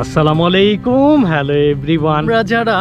আসসালামু আলাইকুম hello everyone আমরা যারা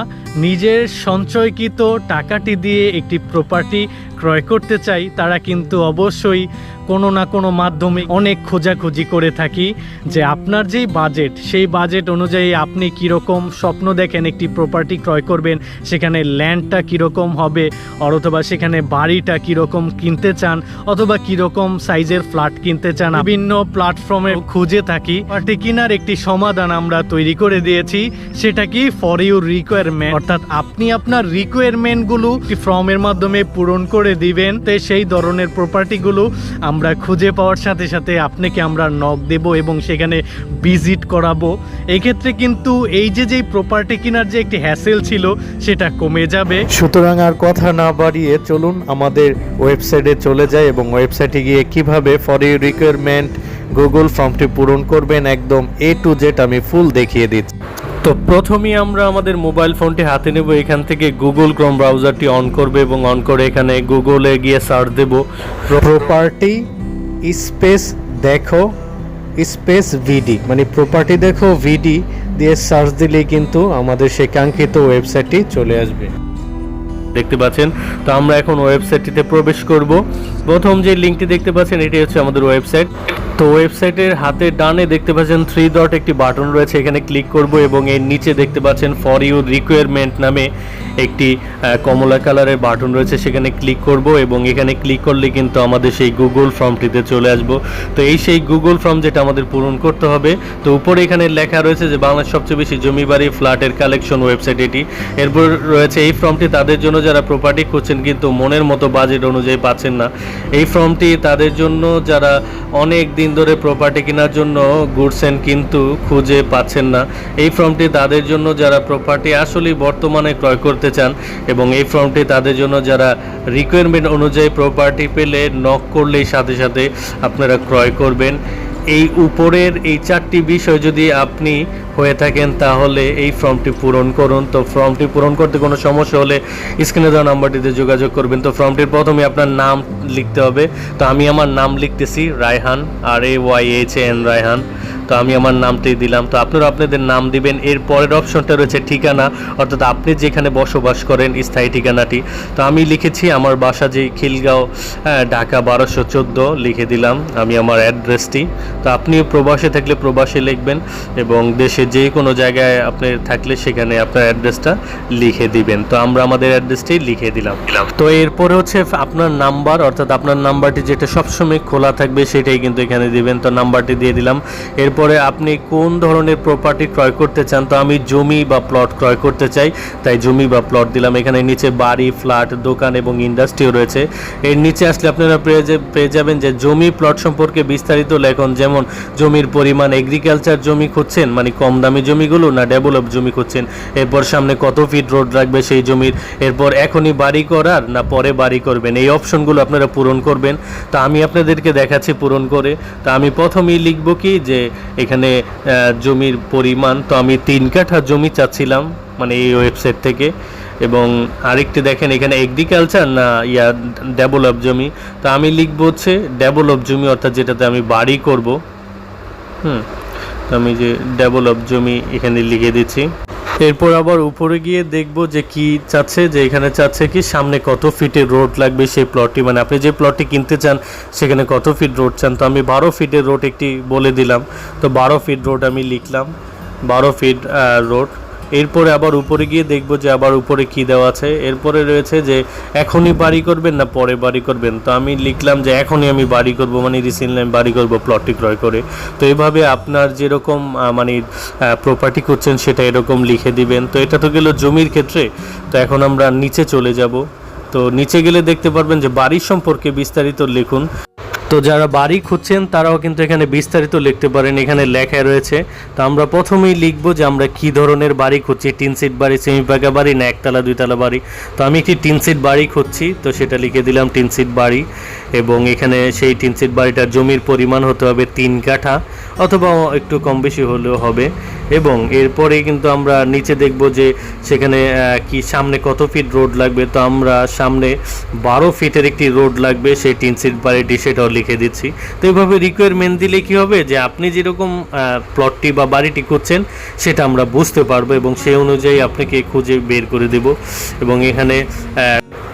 নিজের সঞ্চয়কৃত টাকাটি দিয়ে একটি প্রপার্টি ক্রয় করতে চাই, তারা কিন্তু অবশ্যই কোনো না কোনো মাধ্যমে অনেক খোঁজাখুঁজি করে থাকি যে আপনার যেই বাজেট সেই বাজেট অনুযায়ী আপনি কীরকম স্বপ্ন দেখেন একটি প্রপার্টি ক্রয় করবেন, সেখানে ল্যান্ডটা কীরকম হবে, অথবা সেখানে বাড়িটা কীরকম কিনতে চান, অথবা কীরকম সাইজের ফ্ল্যাট কিনতে চান, বিভিন্ন প্ল্যাটফর্মে খুঁজে থাকি। পার্টি কেনার একটি সমাধান আমরা তৈরি করে দিয়েছি, সেটা কি ফর ইউর রিকোয়ারমেন্ট অর্থাৎ আপনি আপনার রিকোয়ারমেন্টগুলো ফর্মের মাধ্যমে পূরণ করে দিবেন, তো সেই ধরনের প্রপার্টিগুলো আমরা খুঁজে পাওয়ার সাথে সাথে আপনাকে আমরা নক দেব এবং সেখানে ভিজিট করাবো। এক্ষেত্রে কিন্তু এই যে, যেই প্রপার্টি কেনার যে একটি হ্যাসেল ছিল, সেটা কমে যাবে। সুতরাং আর কথা না বাড়িয়ে চলুন আমাদের ওয়েবসাইটে চলে যাই এবং ওয়েবসাইটে গিয়ে কীভাবে ফর ইউ রিকোয়ারমেন্ট গুগল ফর্মটি পূরণ করবেন, একদম এ টু জেড আমি ফুল দেখিয়ে দিচ্ছি। তো প্রথমেই আমরা আমাদের মোবাইল ফোনটি হাতে নেব। এখান থেকে গুগল ক্রোম ব্রাউজারটি অন করবে এবং অন করে এখানে গুগলে গিয়ে সার্চ দেব। প্রপার্টি স্পেস দেখো স্পেস ভিডি মানে প্রপার্টি দেখো ভিডি দিয়ে সার্চ দিলেই কিন্তু আমাদের সেই কাঙ্ক্ষিত ওয়েবসাইটটি চলে আসবে। দেখতে পাচ্ছেন। তো আমরা এখন ওয়েবসাইটটিতে প্রবেশ করব। প্রথম যে লিঙ্কটি দেখতে পাচ্ছেন, এটি হচ্ছে আমাদের ওয়েবসাইট। তো ওয়েবসাইটের হাতে ডানে দেখতে পাচ্ছেন থ্রি ডট একটি বাটন রয়েছে। এখানে ক্লিক করব এবং এর নিচে দেখতে পাচ্ছেন ফর ইউর রিকোয়ারমেন্ট নামে একটি কমলা কালারের বাটন রয়েছে। সেখানে ক্লিক করব এবং এখানে ক্লিক করলে কিন্তু আমাদের সেই গুগল ফর্মটিতে চলে আসব। তো এই সেই গুগল ফর্ম যেটা আমাদের পূরণ করতে হবে। তো উপরে এখানে লেখা রয়েছে যে, বাংলাদেশ সবচেয়ে বেশি জমি বাড়ি ফ্ল্যাটের কালেকশন ওয়েবসাইট এটি। এরপর রয়েছে এই ফর্মটি তাদের জন্য যারা প্রপার্টি খুঁজছেন কিন্তু মনের মতো বাজেট অনুযায়ী পাচ্ছেন না। এই ফর্মটি তাদের জন্য যারা অনেক দিন ধরে প্রপার্টি কেনার জন্য ঘুরছেন কিন্তু খুঁজে পাচ্ছেন না, এই ফর্মটি তাদের জন্য যারা প্রপার্টি আসলেই বর্তমানে ক্রয় করতে চান এবং এই ফর্মটি তাদের জন্য যারা রিকোয়ারমেন্ট অনুযায়ী প্রপার্টি পেলে নক করলেই সাথে সাথে আপনারা ক্রয় করবেন। এই উপরের এই চারটি বিষয় যদি আপনি হয়ে থাকেন, তাহলে এই ফর্মটি পূরণ করুন। তো ফর্মটি পূরণ করতে কোনো সমস্যা হলে স্ক্রিনে দেওয়া নাম্বারটিতে যোগাযোগ করবেন। তো ফর্মটির প্রথমে আপনার নাম লিখতে হবে। তো আমি আমার নাম লিখতেছি Raihan R A Y H N Raihan. তো আমি আমার নামটি দিলাম। তো আপনারা আপনাদের নাম দিবেন এর পরের অপশনটা রয়েছে ঠিকানা অর্থাৎ আপনি যেখানে বসবাস করেন স্থায়ী ঠিকানাটি। তো আমি লিখেছি আমার বাসা যে খিলগাঁও হ্যাঁ, ঢাকা বারোশো চোদ্দ লিখে দিলাম আমি আমার অ্যাড্রেসটি। তো আপনি প্রবাসে থাকলে প্রবাসে লিখবেন এবং দেশে যে কোনো জায়গায় আপনি থাকলে সেখানে আপনার অ্যাড্রেসটা লিখে দিবেন। তো আমরা আমাদের অ্যাড্রেসটি লিখে দিলাম। তো এরপরে হচ্ছে আপনার নাম্বার অর্থাৎ আপনার নাম্বারটি যেটা সবসময় খোলা থাকবে সেটাই কিন্তু এখানে দিবেন। তো নাম্বারটি দিয়ে দিলাম। এরপরে আপনি কোন ধরনের প্রপার্টি ক্রয় করতে চান? তো আমি জমি বা প্লট ক্রয় করতে চাই। তাই জমি বা প্লট দিলাম। এখানে নিচে বাড়ি ফ্ল্যাট দোকান এবং ইন্ডাস্ট্রিও রয়েছে। এর নিচে আসলে আপনারা পেয়ে যাবেন যে জমি প্লট সম্পর্কে বিস্তারিত লেখন, যেমন জমির পরিমাণ এগ্রিকালচার জমি খুঁজছেন মানে কম দামি জমিগুলো না ডেভেলপ জমি খুঁজছেন। এরপর সামনে কত ফিট রোড রাখবে সেই জমির। এরপর এখনই বাড়ি করার না পরে বাড়ি করবেন? এই অপশনগুলো আপনারা পূরণ করবেন। তা আমি আপনাদেরকে দেখাচ্ছি পূরণ করে। তা আমি প্রথমেই লিখব কি যে এখানে জমির পরিমাণ, তো আমি তিন কাঠা জমি চাচ্ছিলাম মানে এই ওয়েবসাইট থেকে। এবং আরেকটি দেখেন, এখানে এগ্রিকালচার না, ইয়া ডেভেলপ জমি। তো আমি লিখব হচ্ছে ডেভেলপ জমি, অর্থাৎ যেটাতে আমি বাড়ি করব। হুম, তো আমি যে ডেভেলপ জমি এখানে লিখে দিচ্ছি। এরপর আবার উপরে গিয়ে দেখব যে কি চাচ্ছে, যে এখানে চাচ্ছে কি, সামনে কত ফিটের রোড লাগবে সেই প্লটটি মানে আপনি যে প্লটটি কিনতে চান, সেখানে কত ফিট রোড চান? তো আমি বারো ফিটের রোড একটি বলে দিলাম। তো বারো ফিট রোড আমি লিখলাম। বারো ফিট রোড এরপরে আবার উপরে গিয়ে দেখব যে আবার উপরে কি দেওয়া আছে। এরপরে রয়েছে যে, এখনই বাড়ি করবেন না পরে বাড়ি করবেন? তো আমি লিখলাম যে, এখনই আমি বাড়ি করব মানে রিসেন্টলি আমি বাড়ি করব প্লটটি ক্রয় করে। তো এভাবে আপনার যেরকম মানে প্রপার্টি করছেন সেটা এরকম লিখে দিবেন। তো এটা তো গেল জমির ক্ষেত্রে। তো এখন আমরা নিচে চলে যাব। তো নিচে গেলে দেখতে পারবেন যে, বাড়ির সম্পর্কে বিস্তারিত লিখুন। তো যারা বাড়ি খুঁজছেন, তারাও কিন্তু এখানে বিস্তারিত লিখতে পারেন। এখানে লেখা রয়েছে, তো আমরা প্রথমেই লিখব যে আমরা কি ধরনের বাড়ি খুঁজছি। টিন সিট বাড়ি সেমি পাকা বাড়ি, না একতলা, দুইতলা বাড়ি। তো আমি একটি টিন সিট বাড়ি খুঁজছি, তো সেটা লিখে দিলাম টিন সিট বাড়ি। এবং এখানে সেই টিন সিট বাড়িটার জমির পরিমাণ হতে হবে তিন কাঠা, অথবা একটু কম বেশি হলেও হবে। এবং এরপরে কিন্তু আমরা নিচে দেখব যে সেখানে কি সামনে কত ফিট রোড লাগবে। তো আমরা সামনে বারো ফিটের একটি রোড লাগবে, সেই টিন সিট বাড়িটি সেটাও লিখে দিচ্ছি। তো এইভাবে রিকোয়ারমেন্ট দিলে কি হবে যে আপনি যেরকম প্লটটি বা বাড়িটি করছেন সেটা আমরা বুঝতে পারব এবং সেই অনুযায়ী আপনাকে খুঁজে বের করে দেব। এবং এখানে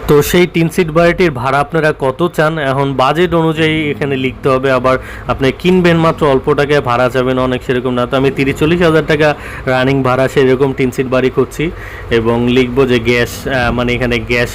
তো সেই তিন সিট বাড়িটির ভাড়া আপনারা কত চান? এখন বাজেট অনুযায়ী এখানে লিখতে হবে। আবার আপনি কিনবেন মাত্র অল্প টাকায় ভাড়া যাবেন অনেক সেরকম না। তো আমি তিরিশ চল্লিশ হাজার টাকা রানিং ভাড়া সেরকম তিন সিট বাড়ি করছি এবং লিখব যে গ্যাস মানে এখানে গ্যাস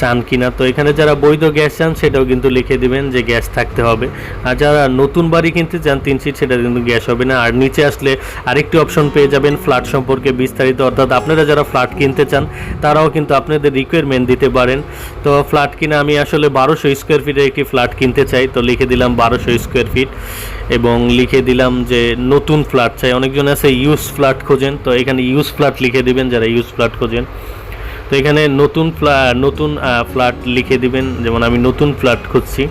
চান কিনা। তো এখানে যারা বৈধ গ্যাস চান, সেটাও কিন্তু লিখে দিবেন যে গ্যাস থাকতে হবে। আর যারা নতুন বাড়ি কিনতে চান, তিন সিট সেটা কিন্তু গ্যাস হবে না। আর নিচে আসলে আরেকটি অপশন পেয়ে যাবেন ফ্ল্যাট সম্পর্কে বিস্তারিত। অর্থাৎ আপনারা যারা ফ্ল্যাট কিনতে চান, তারাও কিন্তু আপনাদের রিকোয়ারমেন্ট দিতে পারেন তো ফ্ল্যাট কিনে আমি আসলে বারোশো স্কোয়ার ফিটের একটি ফ্ল্যাট কিনতে চাই। তো লিখে দিলাম বারোশো স্কোয়ার ফিট এবং লিখে দিলাম যে নতুন ফ্ল্যাট চাই। অনেকজন আছে ইউজ ফ্ল্যাট খোঁজেন। তো এখানে ইউজ ফ্ল্যাট লিখে দিবেন, যারা ইউজ ফ্ল্যাট খোঁজেন। তো এখানে নতুন নতুন ফ্ল্যাট লিখে দিবেন। যেমন আমি নতুন ফ্ল্যাট খুঁজছি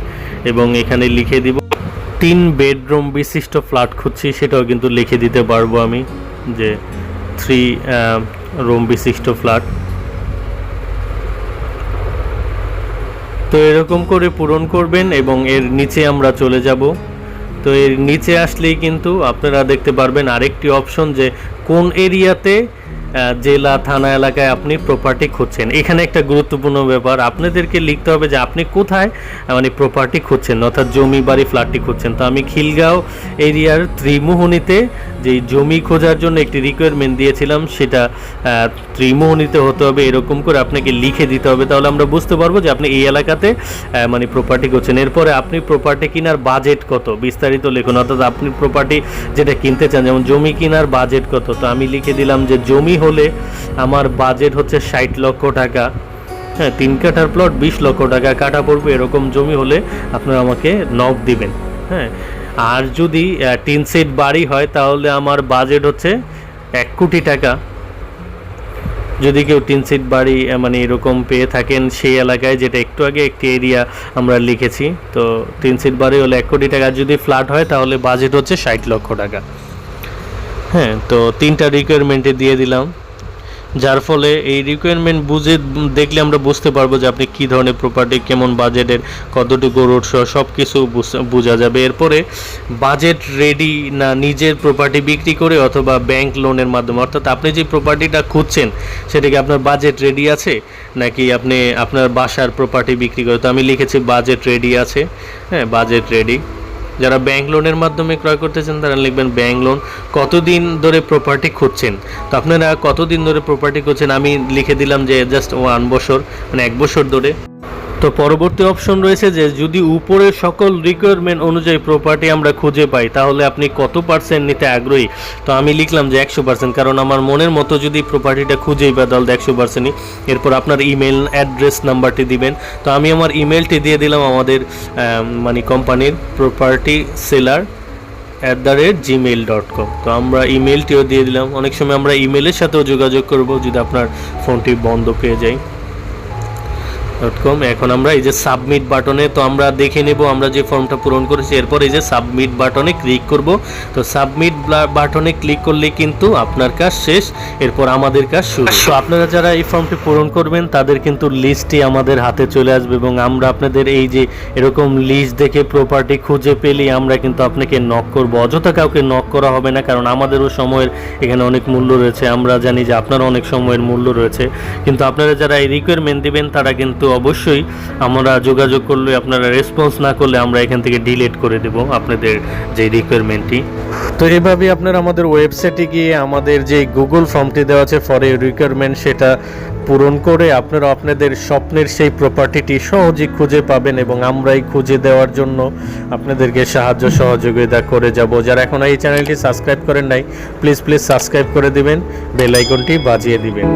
এবং এখানে লিখে দিব, তিন বেডরুম বিশিষ্ট ফ্ল্যাট খুঁজছি। সেটাও কিন্তু লিখে দিতে পারব আমি যে থ্রি রুম বিশিষ্ট ফ্ল্যাট তো এরকম করে পূরণ করবেন এবং এর নিচে আমরা চলে যাব। তো এর নিচে আসলেই কিন্তু আপনারা দেখতে পারবেন আরেকটি অপশন যে কোন এরিয়াতে জেলা, থানা, এলাকায় আপনি প্রপার্টি খুঁজছেন। এখানে একটা গুরুত্বপূর্ণ ব্যাপার, আপনাদেরকে লিখতে হবে যে আপনি কোথায় মানে প্রপার্টি খুঁজছেন, অর্থাৎ জমি, বাড়ি ফ্ল্যাটটি খুঁজছেন। তো আমি খিলগাঁও এরিয়ার ত্রিমোহনীতে যে জমি খোঁজার জন্য একটি রিকোয়ারমেন্ট দিয়েছিলাম, সেটা ত্রিমোহনীতে হতে হবে। এরকম করে আপনাকে লিখে দিতে হবে। তাহলে আমরা বুঝতে পারব যে আপনি এই এলাকাতে মানে প্রপার্টি করছেন এরপরে আপনি প্রপার্টি কেনার বাজেট কত? বিস্তারিত লিখুন। অর্থাৎ আপনি প্রপার্টি যেটা কিনতে চান, যেমন জমি কেনার বাজেট কত? তো আমি লিখে দিলাম যে জমি হলে আমার বাজেট হচ্ছে ষাট লক্ষ টাকা। হ্যাঁ তিন কাঠার প্লট বিশ লক্ষ টাকা কাটা পড়বে, এরকম জমি হলে আপনারা আমাকে নক দিবেন। হ্যাঁ আর যদি টিন সেট বাড়ি হয়, তাহলে আমার বাজেট হচ্ছে এক কোটি টাকা। যদি কেউ টিন সিট বাড়ি মানে এরকম পেয়ে থাকেন সেই এলাকায়, যেটা একটু আগে একটি এরিয়া আমরা লিখেছি, তো টিন সিট বাড়ি হলে এক কোটি টাকা। যদি ফ্ল্যাট হয়, তাহলে বাজেট হচ্ছে ষাট লক্ষ টাকা। হ্যাঁ তো তিনটা রিকোয়ারমেন্টে দিয়ে দিলাম। যার ফলে এই রিকোয়ারমেন্ট বুঝে দেখলে আমরা বুঝতে পারব যে আপনি কী ধরনের প্রপার্টি কেমন বাজেটের কতটুকু রোড শো সব কিছু বুঝ- যাবে। এরপরে বাজেট রেডি না নিজের প্রপার্টি বিক্রি করে অথবা ব্যাংক লোনের মাধ্যমে, অর্থাৎ আপনি যে প্রপার্টিটা খুঁজছেন, সেটা কি আপনার বাজেট রেডি আছে? নাকি আপনি আপনার বাসার প্রপার্টি বিক্রি করে, তো আমি লিখেছি বাজেট রেডি আছে। হ্যাঁ বাজেট রেডি যারা ব্যাংক লোনের মাধ্যমে ক্রয় করতে চান তারা লিখবেন ব্যাংক লোন কতদিন ধরে প্রপার্টি খুঁজছেন। তো আপনারা কতদিন ধরে প্রপার্টি খুঁজছেন? আমি লিখে দিলাম যে জাস্ট ওয়ান বছর মানে এক বছর ধরে। তো পরবর্তী অপশন রয়েছে যে যদি উপরের সকল রিকোয়ারমেন্ট অনুযায়ী প্রপার্টি আমরা খুঁজে পাই তাহলে আপনি কত পার্সেন্ট নিতে আগ্রহী? তো আমি লিখলাম যে একশো পার্সেন্ট কারণ আমার মনের মতো যদি প্রপার্টিটা খুঁজেই বা তাহলে একশো পার্সেন্টই এরপর আপনার ইমেল অ্যাড্রেস নাম্বারটি দিবেন। তো আমি আমার ইমেলটি দিয়ে দিলাম আমাদের আম, মানে কোম্পানির property seller at the rate Gmail dot com তো আমরা ইমেলটিও দিয়ে দিলাম। অনেক সময় আমরা ইমেলের সাথেও যোগাযোগ করব যদি আপনার ফোনটি বন্ধ পেয়ে যায়। ডট কম এখন আমরা এই যে সাবমিট বাটনে তো আমরা দেখে নেব আমরা যে ফর্মটা পূরণ করেছি। এরপর এই যে সাবমিট বাটনে ক্লিক করব। তো সাবমিট বাটনে ক্লিক করলে কিন্তু আপনার কাজ শেষ। এরপর আমাদের কাজ শুরু। তো আপনারা যারা এই ফর্মটি পূরণ করবেন, তাদের কিন্তু লিস্টটি আমাদের হাতে চলে আসবে এবং আমরা আপনাদের এই যে এরকম লিস্ট দেখে প্রপার্টি খুঁজে পেলেই আমরা কিন্তু আপনাকে নক করব। অযথা কাউকে নক করা হবে না, কারণ আমাদেরও সময়ের এখানে অনেক মূল্য রয়েছে। আমরা জানি যে আপনারও অনেক সময়ের মূল্য রয়েছে। কিন্তু আপনারা যারা এই রিকোয়ারমেন্ট দিবেন, তারা কিন্তু অবশ্যই আমরা যোগাযোগ করলে, আপনারা রেসপন্স না করলে আমরা এখান থেকে ডিলিট করে দেব আপনাদের যে রিকোয়ারমেন্টটি তো এভাবে আপনারা আমাদের ওয়েবসাইটে গিয়ে আমাদের যে গুগল ফর্মটি দেওয়া আছে ফর এ রিকোয়ারমেন্ট সেটা পূরণ করে আপনারা আপনাদের স্বপ্নের সেই প্রপার্টিটি সহজেই খুঁজে পাবেন এবং আমরাই খুঁজে দেওয়ার জন্য আপনাদেরকে সাহায্য সহযোগিতা করে যাব। যারা এখন এই চ্যানেলটি সাবস্ক্রাইব করেন নাই প্লিজ প্লিজ সাবস্ক্রাইব করে দিবেন বেল আইকনটি বাজিয়ে দিবেন।